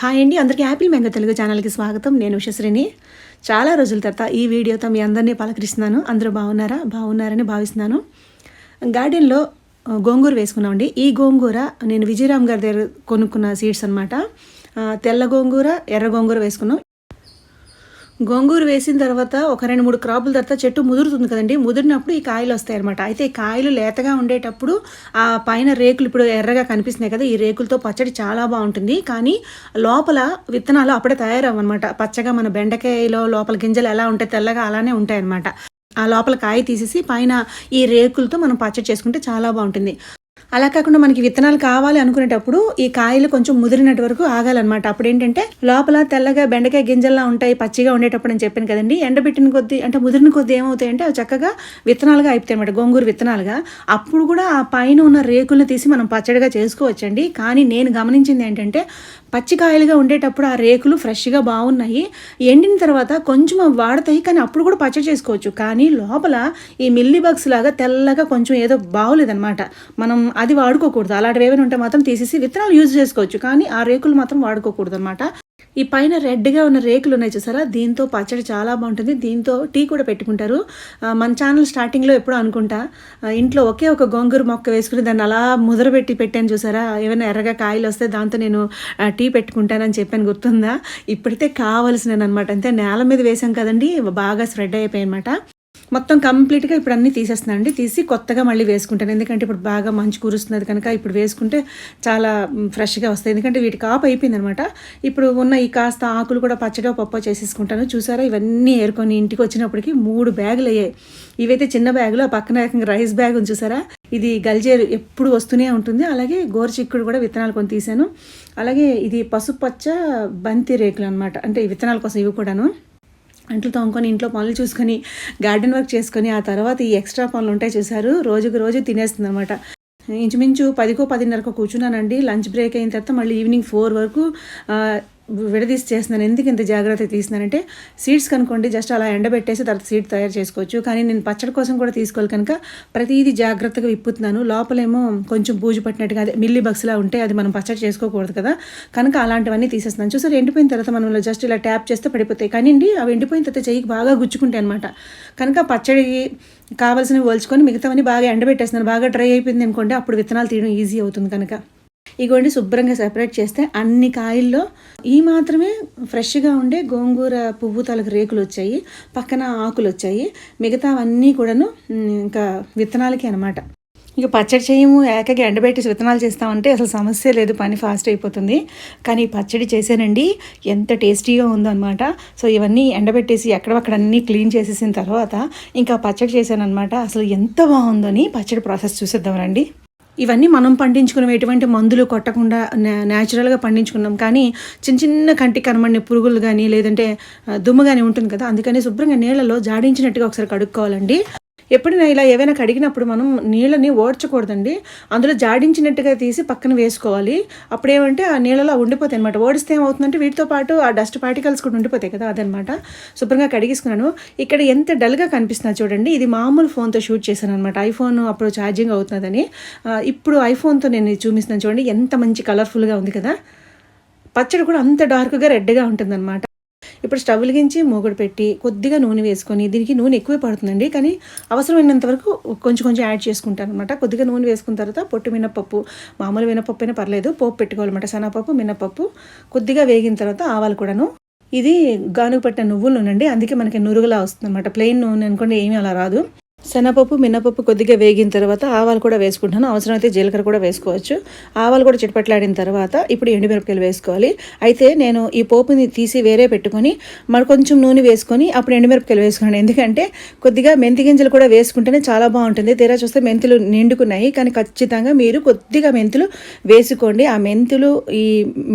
Hi అండి అందరికీ Apple mango Telugu ఛానల్కి స్వాగతం. నేను ఉషశ్రీని. చాలా రోజుల తర్వాత ఈ వీడియోతో మీ అందరినీ పలకరిస్తున్నాను. అందరూ బాగున్నారా? బాగున్నారని భావిస్తున్నాను. గార్డెన్లో గోంగూర వేసుకున్నామండి. ఈ గోంగూర నేను విజయరామ్ గారి దగ్గర కొనుక్కున్న సీడ్స్ అనమాట తెల్ల గోంగూర ఎర్ర గోంగూర వేసుకున్నాం. గోంగూర వేసిన తర్వాత ఒక రెండు మూడు క్రాపుల తర్వాత చెట్టు ముదురుతుంది కదండి. ముదిరినప్పుడు ఈ కాయలు వస్తాయి అనమాట అయితే ఈ కాయలు లేతగా ఉండేటప్పుడు ఆ పైన రేకులు ఇప్పుడు ఎర్రగా కనిపిస్తున్నాయి కదా ఈ రేకులతో పచ్చడి చాలా బాగుంటుంది. కానీ లోపల విత్తనాలు అప్పుడే తయారవన్నమాట పచ్చగా మన బెండకాయలో లోపల గింజలు ఎలా ఉంటాయి తెల్లగా అలానే ఉంటాయి అనమాట ఆ లోపల కాయ తీసేసి పైన ఈ రేకులతో మనం పచ్చడి చేసుకుంటే చాలా బాగుంటుంది. అలా కాకుండా మనకి విత్తనాలు కావాలి అనుకునేటప్పుడు ఈ కాయలు కొంచెం ముదిరినట్టు వరకు ఆగాలన్నమాట. అప్పుడు ఏంటంటే లోపల తెల్లగా బెండకాయ గింజల్లా ఉంటాయి పచ్చిగా ఉండేటప్పుడు నేను చెప్పాను కదండి. ఎండబెట్టిన కొద్దీ అంటే ముదిరిన కొద్దీ ఏమవుతాయంటే అవి చక్కగా విత్తనాలుగా అయిపోతాయి అనమాట గోంగూర విత్తనాలుగా. అప్పుడు కూడా ఆ పైన ఉన్న రేకులను తీసి మనం పచ్చడిగా చేసుకోవచ్చండి. కానీ నేను గమనించింది ఏంటంటే పచ్చికాయలుగా ఉండేటప్పుడు ఆ రేకులు ఫ్రెష్గా బాగున్నాయి. ఎండిన తర్వాత కొంచెం అవి వాడతాయి కానీ అప్పుడు కూడా పచ్చడి చేసుకోవచ్చు. కానీ లోపల ఈ మిల్లీ బగ్స్ లాగా తెల్లగా కొంచెం ఏదో బాగోలేదన్నమాట. మనం అది వాడుకోకూడదు. అలాంటివి ఏమైనా ఉంటే మాత్రం తీసేసి విత్తనాలు యూజ్ చేసుకోవచ్చు. కానీ ఆ రేకులు మాత్రం వాడుకోకూడదు అనమాట ఈ పైన రెడ్గా ఉన్న రేకులు ఉన్నాయి చూసారా? దీంతో పచ్చడి చాలా బాగుంటుంది. దీంతో టీ కూడా పెట్టుకుంటారు. మన ఛానల్ స్టార్టింగ్లో ఎప్పుడో అనుకుంటా. ఇంట్లో ఒకే ఒక గోంగూర మొక్క వేసుకుని దాన్ని అలా ముదరబెట్టి పెట్టాను చూసారా? ఏమైనా ఎర్రగా కాయలు వస్తే దాంతో నేను టీ పెట్టుకుంటానని చెప్పాను గుర్తుందా? ఇప్పుడైతే కావాల్సిన అనమాట అంతే నేల మీద వేసాం కదండి బాగా స్ప్రెడ్ అయిపోయాయి అనమాట మొత్తం కంప్లీట్గా ఇప్పుడు అన్నీ తీసేస్తున్నాను అండి తీసి కొత్తగా మళ్ళీ వేసుకుంటాను. ఎందుకంటే ఇప్పుడు బాగా మంచు కురుస్తున్నది కనుక ఇప్పుడు వేసుకుంటే చాలా ఫ్రెష్గా వస్తాయి. ఎందుకంటే వీటి కాపు అయిపోయింది అనమాట ఇప్పుడు ఉన్న ఈ కాస్త ఆకులు కూడా పచ్చడిగా పప్పు చేసేసుకుంటాను. చూసారా? ఇవన్నీ ఏరుకొని ఇంటికి వచ్చినప్పటికి మూడు బ్యాగులు అయ్యాయి. ఇవైతే చిన్న బ్యాగులు ఆ పక్కన రకంగా రైస్ బ్యాగ్ ఉంది చూసారా? ఇది గల్జేరు ఎప్పుడు వస్తూనే ఉంటుంది. అలాగే గోరుచిక్కుడు కూడా విత్తనాలు కొని తీసాను అలాగే ఇది పసుపచ్చ బంతి రేకులు అనమాట. అంటే విత్తనాల కోసం ఇవి కూడాను. అంట్లు తోముకొని ఇంట్లో పనులు చూసుకొని గార్డెన్ వర్క్ చేసుకొని ఆ తర్వాత ఈ ఎక్స్ట్రా పనులు ఉంటాయి చూసారు. రోజుకు రోజు తినేస్తుంది అనమాట ఇంచుమించు పదికో పదిన్నరకు కూర్చున్నానండి. లంచ్ బ్రేక్ అయిన తర్వాత మళ్ళీ ఈవినింగ్ ఫోర్ వరకు విడదీసి చేస్తున్నాను ఎందుకు ఇంత జాగ్రత్త తీస్తున్నానంటే సీడ్స్ కనుకోండి జస్ట్ అలా ఎండబెట్టేసి తర్వాత సీడ్ తయారు చేసుకోవచ్చు. కానీ నేను పచ్చడి కోసం కూడా తీసుకోవాలి కనుక ప్రతిదీ జాగ్రత్తగా విప్పుతున్నాను. లోపలేమో కొంచెం బూజు పట్టినట్టుగా అదే మిల్లీ బక్స్లా ఉంటే అది మనం పచ్చడి చేసుకోకూడదు కదా. కనుక అలాంటివన్నీ తీసేస్తున్నాను. చూసారు ఎండిపోయిన తర్వాత మనం జస్ట్ ఇలా ట్యాప్ చేస్తే పడిపోతాయి. కానీ అండి అవి ఎండిపోయిన తర్వాత చెయ్యికి బాగా గుచ్చుకుంటాయి అనమాట కనుక పచ్చడి కావాల్సినవి వల్చుకొని మిగతావన్నీ బాగా ఎండబెట్టేస్తున్నాను. బాగా డ్రై అయిపోయింది అనుకోండి అప్పుడు విత్తనాలు తీయడం ఈజీ అవుతుంది కనుక. ఇగోండి శుభ్రంగా సెపరేట్ చేస్తే అన్ని కాయల్లో ఈ మాత్రమే ఫ్రెష్గా ఉండే గోంగూర పువ్వు తలకు రేకులు వచ్చాయి పక్కన ఆకులు వచ్చాయి మిగతావన్నీ కూడాను ఇంకా విత్తనాలకి అనమాట ఇక పచ్చడి చేయము ఏకగా ఎండబెట్టేసి విత్తనాలు చేస్తామంటే అసలు సమస్య లేదు పని ఫాస్ట్ అయిపోతుంది. కానీ ఈ పచ్చడి చేశానండి ఎంత టేస్టీగా ఉందన్నమాట. సో ఇవన్నీ ఎండబెట్టేసి ఎక్కడక్కడ అన్నీ క్లీన్ చేసేసిన తర్వాత ఇంకా పచ్చడి చేశానమాట అసలు ఎంత బాగుందని పచ్చడి ప్రాసెస్ చూసేద్దాం రండి. ఇవన్నీ మనం పండించుకునే ఎటువంటి మందులు కొట్టకుండా న్యాచురల్గా పండించుకున్నాం. కానీ చిన్న చిన్న కంటికి కనబడిన పురుగులు కానీ లేదంటే దుమ్ము కానీ ఉంటుంది కదా అందుకని శుభ్రంగా నీళ్ళలో జాడించినట్టుగా ఒకసారి కడుక్కోవాలండి. ఎప్పుడైనా ఇలా ఏవైనా కడిగినప్పుడు మనం నీళ్ళని ఓడ్చకూడదండి. అందులో జాడించినట్టుగా తీసి పక్కన వేసుకోవాలి. అప్పుడేమంటే ఆ నీళ్ళలో ఉండిపోతాయి అనమాట ఓడిస్తే ఏమవుతుందంటే వీటితో పాటు ఆ డస్ట్ పార్టికల్స్ కూడా ఉండిపోతాయి కదా అదనమాట శుభ్రంగా కడిగేసుకున్నాను. ఇక్కడ ఎంత డల్గా కనిపిస్తున్నా చూడండి. ఇది మామూలు ఫోన్తో షూట్ చేశాను అనమాట ఐఫోన్ అప్పుడు ఛార్జింగ్ అవుతున్నదని. ఇప్పుడు ఐఫోన్తో నేను చూపిస్తున్నాను చూడండి. ఎంత మంచి కలర్ఫుల్గా ఉంది కదా. పచ్చడి కూడా అంత డార్క్గా రెడ్గా ఉంటుందన్నమాట. ఇప్పుడు స్టవ్ వెలిగించి మూగుడు పెట్టి కొద్దిగా నూనె వేసుకొని దీనికి నూనె ఎక్కువే పడుతుందండి. కానీ అవసరమైనంత వరకు కొంచెం కొంచెం యాడ్ చేసుకుంటాను అనమాట కొద్దిగా నూనె వేసుకున్న తర్వాత పొట్టు మినపప్పు మామూలు మినపప్పు అయినా పర్లేదు పోపు పెట్టుకోవాలన్నమాట. శనగపప్పు మినపప్పు కొద్దిగా వేగిన తర్వాత ఆవాలు కూడాను. ఇది గానుగ పట్టిన నువ్వుల నూనె అండి. అందుకే మనకి నురుగులా వస్తుంది అనమాట ప్లెయిన్ నూనె అనుకోండి ఏమీ అలా రాదు. శనగపప్పు మినపప్పు కొద్దిగా వేగిన తర్వాత ఆవాలు కూడా వేసుకుంటాను. అవసరమైతే జీలకర్ర కూడా వేసుకోవచ్చు. ఆవాలు కూడా చిటపట్లాడిన తర్వాత ఇప్పుడు ఎండుమిరపకాయలు వేసుకోవాలి. అయితే నేను ఈ పోపుని తీసి వేరే పెట్టుకొని మరి కొంచెం నూనె వేసుకొని అప్పుడు ఎండుమిరపకాయలు వేసుకున్నాను. ఎందుకంటే కొద్దిగా మెంతి గింజలు కూడా వేసుకుంటేనే చాలా బాగుంటుంది. తీరా చూస్తే మెంతులు నిండుకున్నాయి. కానీ ఖచ్చితంగా మీరు కొద్దిగా మెంతులు వేసుకోండి. ఆ మెంతులు ఈ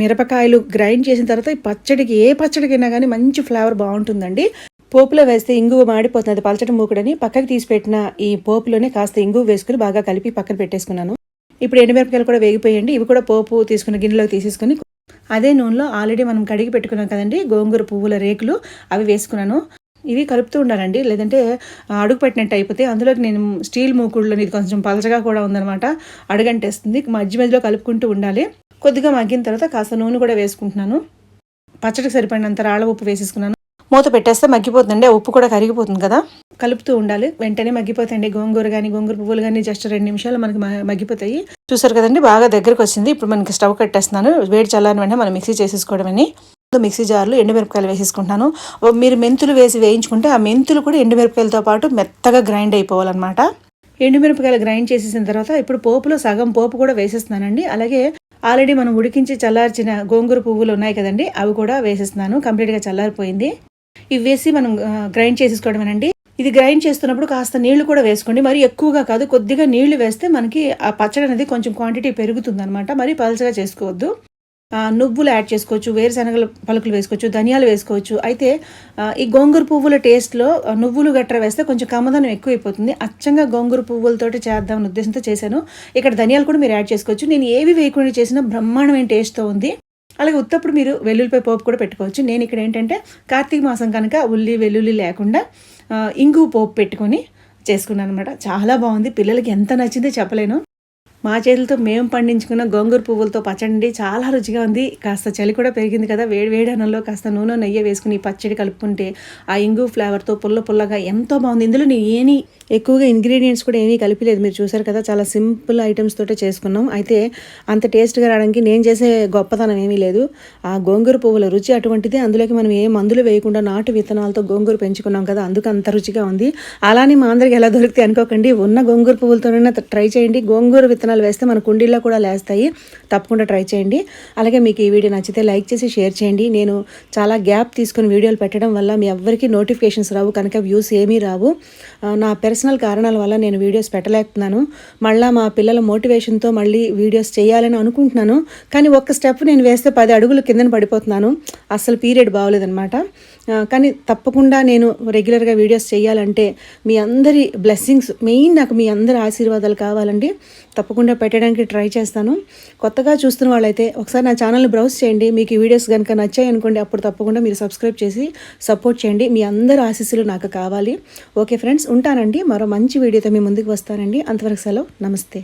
మిరపకాయలు గ్రైండ్ చేసిన తర్వాత ఈ పచ్చడికి ఏ పచ్చడికైనా కానీ మంచి ఫ్లేవర్ బాగుంటుందండి. పోపులో వేస్తే ఇంగువ మాడిపోతుంది పలచటి మూకుడని పక్కకి తీసి పెట్టిన ఈ పోపులోనే కాస్త ఇంగువ వేసుకుని బాగా కలిపి పక్కన పెట్టేసుకున్నాను. ఇప్పుడు ఎండుమిరపకాయలు కూడా వేగిపోయండి ఇవి కూడా పోపు తీసుకున్న గిన్నెలోకి తీసేసుకుని అదే నూనెలో ఆల్రెడీ మనం కడిగి పెట్టుకున్నాం కదండి గోంగూర పువ్వుల రేకులు అవి వేసుకున్నాను. ఇవి కలుపుతూ ఉండాలండి. లేదంటే అడుగు పెట్టినట్టు అయిపోతే అందులోకి నేను స్టీల్ మూకుడులో ఇది కొంచెం పలచగా కూడా ఉందన్నమాట అడుగంటేస్తుంది. మధ్య మధ్యలో కలుపుకుంటూ ఉండాలి. కొద్దిగా మగ్గిన తర్వాత కాస్త నూనె కూడా వేసుకుంటున్నాను. పచ్చడికి సరిపడినంత రాళ్ళ ఉప్పు వేసేసుకున్నాను. మూత పెట్టేస్తే మగ్గిపోతుందండి ఆ ఉప్పు కూడా కరిగిపోతుంది కదా. కలుపుతూ ఉండాలి. వెంటనే మగ్గిపోతాయండి. గోంగూర కానీ గోంగూర పువ్వులు కానీ జస్ట్ రెండు నిమిషాలు మనకి మగ్గిపోతాయి. చూసారు కదండి బాగా దగ్గరకు వచ్చింది. ఇప్పుడు మనకి స్టవ్ కట్టేస్తున్నాను. వేడి చల్లారిన వెంటనే మనం మిక్సీ చేసేసుకోవడమని. మిక్సీ జార్లు ఎండుమిరపకాయలు వేసేసుకుంటాను మీరు మెంతులు వేసి వేయించుకుంటే ఆ మెంతులు కూడా ఎండుమిరపకాయలతో పాటు మెత్తగా గ్రైండ్ అయిపోవాలన్నమాట. ఎండుమిరపకాయలు గ్రైండ్ చేసేసిన తర్వాత ఇప్పుడు పోపులో సగం పోపు కూడా వేసేస్తున్నానండి. అలాగే ఆల్రెడీ మనం ఉడికించి చల్లార్చిన గోంగూర పువ్వులు ఉన్నాయి కదండి అవి కూడా వేసేస్తున్నాను. కంప్లీట్గా చల్లారిపోయింది. ఇవి వేసి మనం గ్రైండ్ గ్రైండ్ చేసేసుకోవడమేనండి ఇది గ్రైండ్ చేస్తున్నప్పుడు కాస్త నీళ్ళు కూడా వేసుకోండి. మరి ఎక్కువగా కాదు కొద్దిగా నీళ్ళు వేస్తే మనకి ఆ పచ్చడి అనేది కొంచెం క్వాంటిటీ పెరుగుతుంది అనమాట మరి పలచగా చేసుకోవద్దు. ఆ, నువ్వులు యాడ్ చేసుకోవచ్చు వేరుశనగల పలుకులు వేసుకోవచ్చు ధనియాలు వేసుకోవచ్చు. అయితే ఈ గోంగూర పువ్వుల టేస్ట్లో నువ్వులు గట్రా వేస్తే కొంచెం కమ్మదనం ఎక్కువైపోతుంది. అచ్చంగా గోంగూర పువ్వులతోటి చేద్దామని ఉద్దేశంతో చేశాను. ఇక్కడ ధనియాలు కూడా మీరు యాడ్ చేసుకోవచ్చు. నేను ఏవి వేయకుండా చేసినా బ్రహ్మాండమైన టేస్ట్తో ఉంది. అలాగే ఉత్తప్పుడు మీరు వెల్లుల్లిపై పోపు కూడా పెట్టుకోవచ్చు. నేను ఇక్కడ ఏంటంటే కార్తీక మాసం కనుక ఉల్లి వెల్లుల్లి లేకుండా ఇంగు పోపు పెట్టుకొని చేసుకున్నాను అనమాట చాలా బాగుంది. పిల్లలకి ఎంత నచ్చిందో చెప్పలేను. మా చేతులతో మేము పండించుకున్న గోంగూర పువ్వులతో పచ్చడి చాలా రుచిగా ఉంది. కాస్త చలి కూడా పెరిగింది కదా. వేడి వేడి అన్నంలో కాస్త నూనె నెయ్యి వేసుకుని పచ్చడి కలుపుకుంటే ఆ ఇంగు ఫ్లేవర్తో పుల్ల పుల్లగా ఎంతో బాగుంది. ఇందులో నేను ఏమీ ఎక్కువగా ఇంగ్రీడియంట్స్ కూడా ఏమీ కలిపిలేదు. మీరు చూసారు కదా చాలా సింపుల్ ఐటమ్స్ తోటే చేసుకున్నాం. అయితే అంత టేస్ట్గా రావడానికి నేను చేసే గొప్పతనం ఏమీ లేదు. ఆ గోంగూర పువ్వుల రుచి అటువంటిదే. అందులోకి మనం ఏ మందులు వేయకుండా నాటు విత్తనాలతో గోంగూర పెంచుకున్నాం కదా అందుకు అంత రుచిగా ఉంది. అలానే మా అందరికి ఎలా దొరికితే అనుకోకండి. ఉన్న గోంగూర పువ్వులతోనైనా ట్రై చేయండి. గోంగూర విత్తనాలు వేస్తే మన కుండీల్లో కూడా లేస్తాయి. తప్పకుండా ట్రై చేయండి. అలాగే మీకు ఈ వీడియో నచ్చితే లైక్ చేసి షేర్ చేయండి. నేను చాలా గ్యాప్ తీసుకుని వీడియోలు పెట్టడం వల్ల మీ ఎవ్వరికీ నోటిఫికేషన్స్ రావు కనుక వ్యూస్ ఏమీ రావు. నా పర్సనల్ కారణాల వల్ల నేను వీడియోస్ పెట్టలేకున్నాను మళ్ళీ మా పిల్లల మోటివేషన్తో మళ్ళీ వీడియోస్ చేయాలని అనుకుంటున్నాను. కానీ ఒక్క స్టెప్ నేను వేస్తే పది అడుగులు కిందన పడిపోతున్నాను. అసలు పీరియడ్ బాగోలేదన్నమాట. కానీ తప్పకుండా నేను రెగ్యులర్గా వీడియోస్ చేయాలంటే మీ అందరి బ్లెస్సింగ్స్ మెయిన్ నాకు మీ అందరి ఆశీర్వాదాలు కావాలండి. తప్పకుండా పెట్టడానికి ట్రై చేస్తాను. కొత్తగా చూస్తున్న వాళ్ళైతే ఒకసారి నా ఛానల్ని బ్రౌజ్ చేయండి. మీకు ఈ వీడియోస్ కనుక నచ్చాయి అనుకోండి అప్పుడు తప్పకుండా మీరు సబ్స్క్రైబ్ చేసి సపోర్ట్ చేయండి. మీ అందరి ఆశీస్సులు నాకు కావాలి. ఓకే ఫ్రెండ్స్ ఉంటానండి. మరో మంచి వీడియోతో మీ ముందుకు వస్తానండి. అంతవరకు సెలవు. నమస్తే.